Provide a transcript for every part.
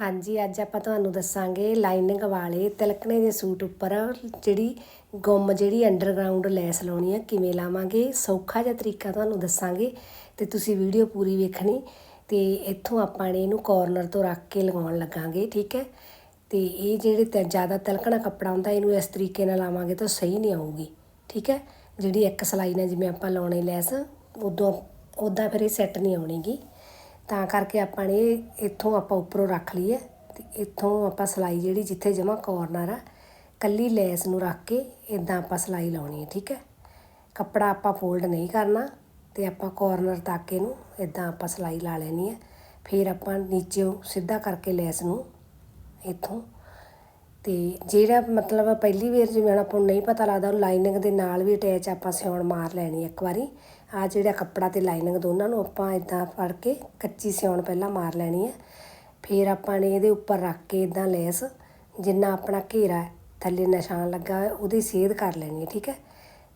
ਹਾਂਜੀ, ਅੱਜ ਆਪਾਂ ਤੁਹਾਨੂੰ ਦੱਸਾਂਗੇ ਲਾਈਨਿੰਗ ਵਾਲੇ ਤਿਲਕਣੇ ਦੇ ਸੂਟ ਉੱਪਰ ਜਿਹੜੀ ਗੁੰਮ ਜਿਹੜੀ ਅੰਡਰਗਰਾਉਂਡ ਲੈਸ ਲਾਉਣੀ ਆ, ਕਿਵੇਂ ਲਾਵਾਂਗੇ, ਸੌਖਾ ਜਿਹਾ ਤਰੀਕਾ ਤੁਹਾਨੂੰ ਦੱਸਾਂਗੇ ਤੇ ਤੁਸੀਂ ਵੀਡੀਓ ਪੂਰੀ ਵੇਖਣੀ ਤੇ ਇੱਥੋਂ ਆਪਾਂ ਨੇ ਇਹਨੂੰ ਕਾਰਨਰ ਤੋਂ ਰੱਖ ਕੇ ਲਗਾਉਣ ਲੱਗਾਂਗੇ, ਠੀਕ ਹੈ? ਤੇ ਇਹ ਜਿਹੜੇ ਤੇ, ਜ਼ਿਆਦਾ ਤਿਲਕਣਾ ਕੱਪੜਾ ਹੁੰਦਾ, ਇਹਨੂੰ ਇਸ ਤਰੀਕੇ ਨਾਲ ਲਾਵਾਂਗੇ ਤਾਂ ਸਹੀ ਨਹੀਂ ਆਊਗੀ, ਠੀਕ ਹੈ? ਜਿਹੜੀ ਇੱਕ ਸਲਾਈ ਨਾਲ ਜਿਵੇਂ ਆਪਾਂ ਲਾਉਣੇ ਲੈਸ, ਉਦੋਂ, ਉਦਾਂ ਫਿਰ ਇਹ ਸੈੱਟ ਨਹੀਂ ਆਉਣੀਗੀ। ਤਾਂ ਕਰਕੇ ਆਪਾਂ ਨੇ ਇੱਥੋਂ ਆਪਾਂ ਉੱਪਰੋਂ ਰੱਖ ਲਈ ਹੈ ਤੇ ਇੱਥੋਂ ਆਪਾਂ ਸਲਾਈ ਜਿਹੜੀ ਜਿੱਥੇ ਜਮਾ ਕੋਰਨਰ ਆ, ਕੱਲੀ ਲੈਸ ਨੂੰ ਰੱਖ ਕੇ ਇਦਾਂ ਆਪਾਂ ਸਲਾਈ ਲਾਉਣੀ ਹੈ, ਠੀਕ ਹੈ? ਕੱਪੜਾ ਆਪਾਂ ਫੋਲਡ ਨਹੀਂ ਕਰਨਾ ਤੇ ਆਪਾਂ ਕੋਰਨਰ ਤੱਕ ਇਹਨੂੰ ਇਦਾਂ ਆਪਾਂ ਸਲਾਈ ਲਾ ਲੈਣੀ ਹੈ। ਫਿਰ ਆਪਾਂ ਨੀਚੇ ਸਿੱਧਾ ਕਰਕੇ ਲੈਸ ਨੂੰ ਇੱਥੋਂ ਅਤੇ ਜਿਹੜਾ ਮਤਲਬ ਪਹਿਲੀ ਵਾਰ ਜਿਵੇਂ ਹੁਣ ਆਪਾਂ ਨੂੰ ਨਹੀਂ ਪਤਾ ਲੱਗਦਾ, ਉਹਨੂੰ ਲਾਈਨਿੰਗ ਦੇ ਨਾਲ ਵੀ ਅਟੈਚ ਆਪਾਂ ਸਿਉਣ ਮਾਰ ਲੈਣੀ ਇੱਕ ਵਾਰੀ। ਆ ਜਿਹੜਾ ਕੱਪੜਾ ਅਤੇ ਲਾਈਨਿੰਗ ਦੋਨਾਂ ਨੂੰ ਆਪਾਂ ਇਦਾਂ ਫੜ ਕੇ ਕੱਚੀ ਸਿਉਣ ਪਹਿਲਾਂ ਮਾਰ ਲੈਣੀ ਹੈ ਫਿਰ ਆਪਾਂ ਨੇ ਇਹਦੇ ਉੱਪਰ ਰੱਖ ਕੇ ਇਦਾਂ ਲੈਸ, ਜਿੰਨਾ ਆਪਣਾ ਘੇਰਾ ਥੱਲੇ ਨਿਸ਼ਾਨ ਲੱਗਾ ਹੋਇਆ, ਉਹਦੀ ਸੇਧ ਕਰ ਲੈਣੀ ਹੈ ਠੀਕ ਹੈ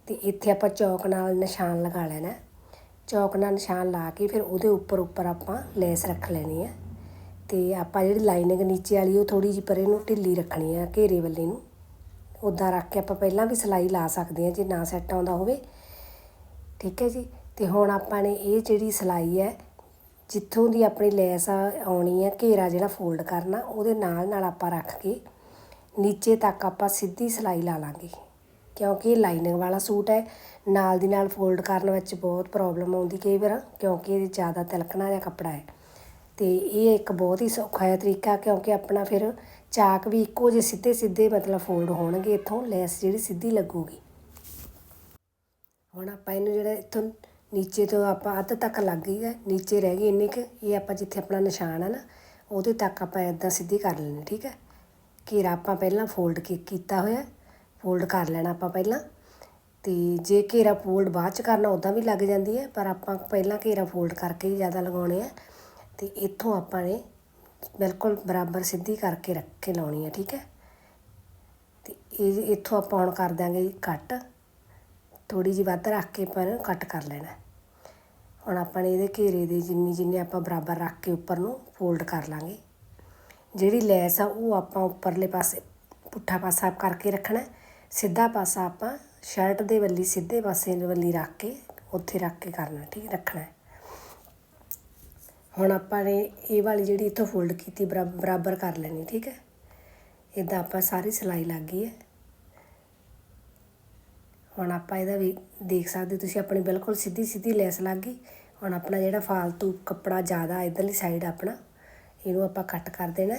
ਤੇ ਇੱਥੇ ਆਪਾਂ ਚੌਕ ਨਾਲ ਨਿਸ਼ਾਨ ਲਗਾ ਲੈਣਾ। ਹੈ। ਚੌਕ ਨਾਲ ਨਿਸ਼ਾਨ ਲਾ ਕੇ ਫਿਰ ਉਹਦੇ ਉੱਪਰ ਉੱਪਰ ਆਪਾਂ ਲੈਸ ਰੱਖ ਲੈਣੀ ਹੈ ਅਤੇ ਆਪਾਂ ਜਿਹੜੀ ਲਾਈਨਿੰਗ ਨੀਚੇ ਵਾਲੀ, ਉਹ ਥੋੜ੍ਹੀ ਜਿਹੀ ਪਰੇ ਨੂੰ ਢਿੱਲੀ ਰੱਖਣੀ ਆ, ਘੇਰੇ ਵੱਲੇ ਨੂੰ। ਉੱਦਾਂ ਰੱਖ ਕੇ ਆਪਾਂ ਪਹਿਲਾਂ ਵੀ ਸਿਲਾਈ ਲਾ ਸਕਦੇ ਹਾਂ ਜੇ ਨਾ ਸੈੱਟ ਆਉਂਦਾ ਹੋਵੇ। ਠੀਕ ਹੈ ਜੀ? ਅਤੇ ਹੁਣ ਆਪਾਂ ਨੇ ਇਹ ਜਿਹੜੀ ਸਿਲਾਈ ਹੈ, ਜਿੱਥੋਂ ਦੀ ਆਪਣੀ ਲੈਸ ਆਉਣੀ ਹੈ ਘੇਰਾ ਜਿਹੜਾ ਫੋਲਡ ਕਰਨਾ, ਉਹਦੇ ਨਾਲ ਨਾਲ ਆਪਾਂ ਰੱਖ ਕੇ ਨੀਚੇ ਤੱਕ ਆਪਾਂ ਸਿੱਧੀ ਸਿਲਾਈ ਲਾ ਲਾਂਗੇ। ਕਿਉਂਕਿ ਇਹ ਲਾਈਨਿੰਗ ਵਾਲਾ ਸੂਟ ਹੈ, ਨਾਲ ਦੀ ਨਾਲ ਫੋਲਡ ਕਰਨ ਵਿੱਚ ਬਹੁਤ ਪ੍ਰੋਬਲਮ ਆਉਂਦੀ ਕਈ ਵਾਰ, ਕਿਉਂਕਿ ਇਹ ਜ਼ਿਆਦਾ ਤਿਲਕਣਾ ਜਿਹਾ ਕੱਪੜਾ ਹੈ। ਅਤੇ ਇਹ ਇੱਕ ਬਹੁਤ ਹੀ ਸੌਖਾ ਹੈ ਤਰੀਕਾ ਕਿਉਂਕਿ ਆਪਣਾ ਫਿਰ ਚਾਕ ਵੀ ਇੱਕੋ ਜਿਹੇ ਸਿੱਧੇ ਸਿੱਧੇ ਮਤਲਬ ਫੋਲਡ ਹੋਣਗੇ ਇੱਥੋਂ, ਲੈਸ ਜਿਹੜੀ ਸਿੱਧੀ ਲੱਗੂਗੀ। ਹੁਣ ਆਪਾਂ ਇਹਨੂੰ ਜਿਹੜਾ ਇੱਥੋਂ ਨੀਚੇ ਤੋਂ ਆਪਾਂ ਅੱਧ ਤੱਕ ਲੱਗ ਗਈ ਹੈ, ਨੀਚੇ ਰਹਿ ਗਈ ਇੰਨੀ ਕੁ, ਇਹ ਆਪਾਂ ਜਿੱਥੇ ਆਪਣਾ ਨਿਸ਼ਾਨ ਹੈ ਨਾ, ਉਹਦੇ ਤੱਕ ਆਪਾਂ ਇਦਾਂ ਸਿੱਧੀ ਕਰ ਲੈਣੀ ਠੀਕ ਹੈ। ਘੇਰਾ ਆਪਾਂ ਪਹਿਲਾਂ ਫੋਲਡ ਕੀਤਾ ਹੋਇਆ ਫੋਲਡ ਕਰ ਲੈਣਾ ਆਪਾਂ ਪਹਿਲਾਂ। ਤੇ ਜੇ ਘੇਰਾ ਫੋਲਡ ਬਾਅਦ ਚ ਕਰਨਾ ਉਦਾਂ ਵੀ ਲੱਗ ਜਾਂਦੀ ਹੈ, ਪਰ ਆਪਾਂ ਪਹਿਲਾਂ ਘੇਰਾ ਫੋਲਡ ਕਰਕੇ ਹੀ ਜ਼ਿਆਦਾ ਲਗਾਉਣੇ ਆ। ਅਤੇ ਇੱਥੋਂ ਆਪਾਂ ਨੇ ਬਿਲਕੁਲ ਬਰਾਬਰ ਸਿੱਧੀ ਕਰਕੇ ਰੱਖ ਕੇ ਲਾਉਣੀ ਹੈ ਠੀਕ ਹੈ? ਅਤੇ ਇਹ ਇੱਥੋਂ ਆਪਾਂ ਹੁਣ ਕਰ ਦਾਂਗੇ ਕੱਟ। ਥੋੜ੍ਹੀ ਜਿਹੀ ਵੱਧ ਰੱਖ ਕੇ ਆਪਾਂ ਇਹਨੂੰ ਕੱਟ ਕਰ ਲੈਣਾ। ਹੁਣ ਆਪਾਂ ਨੇ ਇਹਦੇ ਘੇਰੇ ਦੇ ਜਿੰਨੀ ਜਿੰਨੇ ਆਪਾਂ ਬਰਾਬਰ ਰੱਖ ਕੇ ਉੱਪਰ ਨੂੰ ਫੋਲਡ ਕਰ ਲਾਂਗੇ। ਜਿਹੜੀ ਲੈਸ ਆ, ਉਹ ਆਪਾਂ ਉੱਪਰਲੇ ਪਾਸੇ, ਪੁੱਠਾ ਪਾਸਾ ਕਰਕੇ ਰੱਖਣਾ ਸਿੱਧਾ ਪਾਸਾ ਆਪਾਂ ਸ਼ਰਟ ਦੇ ਵੱਲੀ, ਸਿੱਧੇ ਪਾਸੇ ਵੱਲੀ ਰੱਖ ਕੇ ਉੱਥੇ ਰੱਖ ਕੇ ਕਰਨਾ, ਠੀਕ ਰੱਖਣਾ ਹੁਣ ਆਪਾਂ ਨੇ ਇਹ ਵਾਲੀ ਜਿਹੜੀ ਇੱਥੋਂ ਫੋਲਡ ਕੀਤੀ ਬਰਾਬਰ ਕਰ ਲੈਣੀ, ਠੀਕ ਹੈ? ਇਦਾਂ ਆਪਾਂ ਸਾਰੀ ਸਿਲਾਈ ਲੱਗ ਗਈ ਹੈ। ਹੁਣ ਆਪਾਂ ਇਹਦਾ ਵੀ ਦੇਖ ਸਕਦੇ ਤੁਸੀਂ ਆਪਣੀ ਬਿਲਕੁਲ ਸਿੱਧੀ ਸਿੱਧੀ ਲੈਸ ਲੱਗ ਗਈ। ਹੁਣ ਆਪਣਾ ਜਿਹੜਾ ਫਾਲਤੂ ਕੱਪੜਾ ਜ਼ਿਆਦਾ ਇਧਰਲੀ ਸਾਈਡ ਆਪਣਾ, ਇਹਨੂੰ ਆਪਾਂ ਕੱਟ ਕਰ ਦੇਣਾ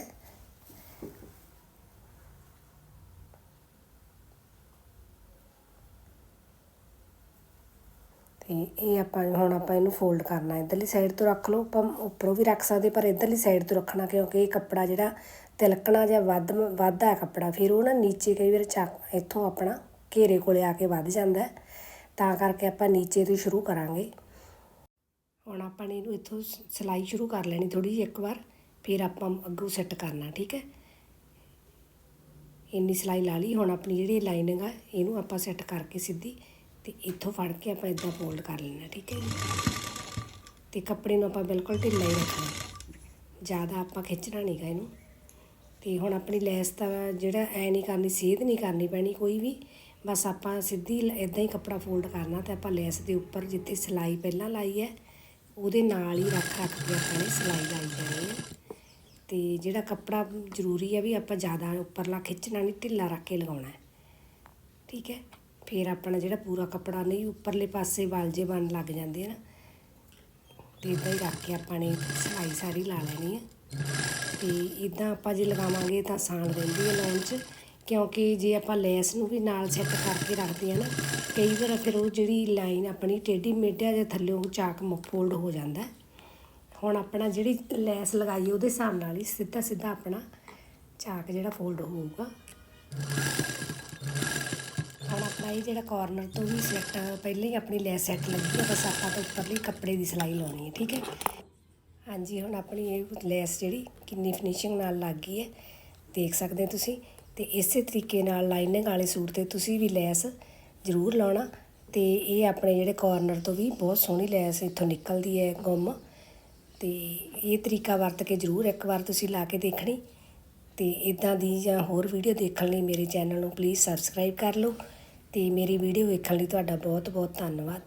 ਤੇ ਇਹ ਆਪਾਂ ਹੁਣ ਆਪਾਂ ਇਹਨੂੰ ਫੋਲਡ ਕਰਨਾ ਇਧਰਲੀ ਸਾਈਡ ਤੋਂ ਰੱਖ ਲਓ। ਆਪਾਂ ਉੱਪਰੋਂ ਵੀ ਰੱਖ ਸਕਦੇ, ਪਰ ਇਧਰਲੀ ਸਾਈਡ ਤੋਂ ਰੱਖਣਾ, ਕਿਉਂਕਿ ਇਹ ਕੱਪੜਾ ਜਿਹੜਾ ਤਿਲਕਣਾ ਜਾਂ ਵੱਧ ਵੱਧਦਾ ਹੈ ਕੱਪੜਾ, ਫਿਰ ਉਹ ਨਾ ਨੀਚੇ ਕਈ ਵਾਰ ਚੱਕ ਇੱਥੋਂ ਆਪਣਾ ਘੇਰੇ ਕੋਲੇ ਆ ਕੇ ਵੱਧ ਜਾਂਦਾ ਤਾਂ ਕਰਕੇ ਆਪਾਂ ਨੀਚੇ ਤੋਂ ਸ਼ੁਰੂ ਕਰਾਂਗੇ। ਹੁਣ ਆਪਾਂ ਨੇ ਇਹਨੂੰ ਇੱਥੋਂ ਸਿਲਾਈ ਸ਼ੁਰੂ ਕਰ ਲੈਣੀ ਥੋੜੀ ਜਿਹੀ ਇੱਕ ਵਾਰ। ਫਿਰ ਆਪਾਂ ਅੱਗੋਂ ਸੈੱਟ ਕਰਨਾ, ਠੀਕ ਹੈ? ਇੰਨੀ ਸਿਲਾਈ ਲਾ ਲਈ। ਹੁਣ ਆਪਣੀ ਜਿਹੜੀ ਲਾਈਨਿੰਗ ਆ, ਇਹਨੂੰ ਆਪਾਂ ਸੈੱਟ ਕਰਕੇ ਸਿੱਧੀ ਤੇ ਇੱਥੋਂ ਫੜ ਕੇ ਆਪਾਂ ਇਦਾਂ ਫੋਲਡ ਕਰ ਲੈਣਾ ਠੀਕ ਹੈ ਜੀ? ਤੇ ਕੱਪੜੇ ਨੂੰ ਆਪਾਂ ਬਿਲਕੁਲ ਢਿੱਲਾ ਹੀ ਰੱਖਣਾ ਜ਼ਿਆਦਾ ਆਪਾਂ ਖਿੱਚਣਾ ਨਹੀਂਗਾ ਇਹਨੂੰ। ਤੇ ਹੁਣ ਆਪਣੀ ਲੈਸ ਦਾ ਜਿਹੜਾ ਐ ਨਹੀਂ ਕਰਨੀ, ਸੇਧ ਨਹੀਂ ਕਰਨੀ ਪੈਣੀ ਕੋਈ ਵੀ, ਬਸ ਆਪਾਂ ਸਿੱਧੀ ਇਦਾਂ ਹੀ ਕੱਪੜਾ ਫੋਲਡ ਕਰਨਾ ਤੇ ਆਪਾਂ ਲੈਸ ਦੇ ਉੱਪਰ ਜਿੱਥੇ ਸਿਲਾਈ ਪਹਿਲਾਂ ਲਾਈ ਹੈ, ਉਹਦੇ ਨਾਲ ਹੀ ਰੱਖ ਰੱਖ ਕੇ ਆਪਾਂ ਨੇ ਸਿਲਾਈ ਲਾਈ ਜਾਣੀ ਹੈ। ਤੇ ਜਿਹੜਾ ਕੱਪੜਾ ਜ਼ਰੂਰੀ ਹੈ ਵੀ ਆਪਾਂ ਜ਼ਿਆਦਾ ਉੱਪਰਲਾ ਖਿੱਚਣਾ ਨਹੀਂ, ਢਿੱਲਾ ਰੱਖ ਕੇ ਲਗਾਉਣਾ ਹੈ। ਠੀਕ ਹੈ? ਫਿਰ ਆਪਣਾ ਜਿਹੜਾ ਪੂਰਾ ਕੱਪੜਾ ਨਹੀਂ, ਉੱਪਰਲੇ ਪਾਸੇ ਵਲ ਜੇ ਬਣ ਲੱਗ ਜਾਂਦੇ ਆ ਨਾ, ਤੇ ਇਦਾਂ ਹੀ ਰੱਖ ਕੇ ਆਪਾਂ ਨੇ ਸਿਲਾਈ ਸਾਰੀ ਲਾ ਲੈਣੀ ਹੈ ਤੇ ਇਦਾਂ ਆਪਾਂ ਜੇ ਲਗਾਵਾਂਗੇ ਤਾਂ ਆਸਾਨ ਰਹਿੰਦੀ ਹੈ ਲਾਉਣ 'ਚ, ਕਿਉਂਕਿ ਜੇ ਆਪਾਂ ਲੈਸ ਨੂੰ ਵੀ ਨਾਲ ਸੈੱਟ ਕਰਕੇ ਰੱਖਦੇ ਆ ਨਾ, ਕਈ ਵਾਰ ਫਿਰ ਉਹ ਜਿਹੜੀ ਲਾਈਨ ਆਪਣੀ ਟੇਢੀ ਮੇਢਿਆ ਜਾਂ ਥੱਲੇੋਂ ਚਾਕ ਫੋਲਡ ਹੋ ਜਾਂਦਾ। ਹੁਣ ਆਪਣਾ ਜਿਹੜੀ ਲੈਸ ਲਗਾਈ ਉਹਦੇ ਹਿਸਾਬ ਨਾਲ ਹੀ ਸਿੱਧਾ ਸਿੱਧਾ ਆਪਣਾ ਚਾਕ ਜਿਹੜਾ ਫੋਲਡ ਹੋਊਗਾ। ਹੁਣ ਇਹ ਜਿਹੜਾ ਕਾਰਨਰ ਤੋਂ ਵੀ ਸੈੱਟ ਪਹਿਲਾਂ ਹੀ ਆਪਣੀ ਲੈਸ ਸੈੱਟ ਲੱਗੀ ਹੈ ਬਸ ਆਪਾਂ ਤਾਂ ਉੱਪਰਲੀ ਕੱਪੜੇ ਦੀ ਸਿਲਾਈ ਲਾਉਣੀ ਹੈ ਠੀਕ ਹੈ? ਹਾਂਜੀ, ਹੁਣ ਆਪਣੀ ਇਹ ਲੈਸ ਜਿਹੜੀ ਕਿੰਨੀ ਫਿਨਿਸ਼ਿੰਗ ਨਾਲ ਲੱਗ ਗਈ ਹੈ, ਦੇਖ ਸਕਦੇ ਤੁਸੀਂ। ਤੇ ਇਸੇ ਤਰੀਕੇ ਨਾਲ ਲਾਈਨਿੰਗ ਵਾਲੇ ਸੂਟ ਤੇ ਤੁਸੀਂ ਵੀ ਲੈਸ ਜ਼ਰੂਰ ਲਾਉਣਾ। ਤੇ ਇਹ ਆਪਣੇ ਜਿਹੜੇ ਕਾਰਨਰ ਤੋਂ ਵੀ ਬਹੁਤ ਸੋਹਣੀ ਲੈਸ ਇੱਥੋਂ ਨਿਕਲਦੀ ਹੈ ਗੁੰਮ। ਤੇ ਇਹ ਤਰੀਕਾ ਵਰਤ ਕੇ ਜ਼ਰੂਰ ਇੱਕ ਵਾਰ ਤੁਸੀਂ ਲਾ ਕੇ ਦੇਖਣੀ। ਤੇ ਇਦਾਂ ਦੀ ਜਾਂ ਹੋਰ ਵੀਡੀਓ ਦੇਖਣ ਲਈ ਮੇਰੇ ਚੈਨਲ ਨੂੰ ਪਲੀਜ਼ ਸਬਸਕ੍ਰਾਈਬ ਕਰ ਲਓ। ਤੇ ਮੇਰੀ ਵੀਡੀਓ ਵੇਖਣ ਲਈ ਤੁਹਾਡਾ ਬਹੁਤ ਬਹੁਤ ਧੰਨਵਾਦ।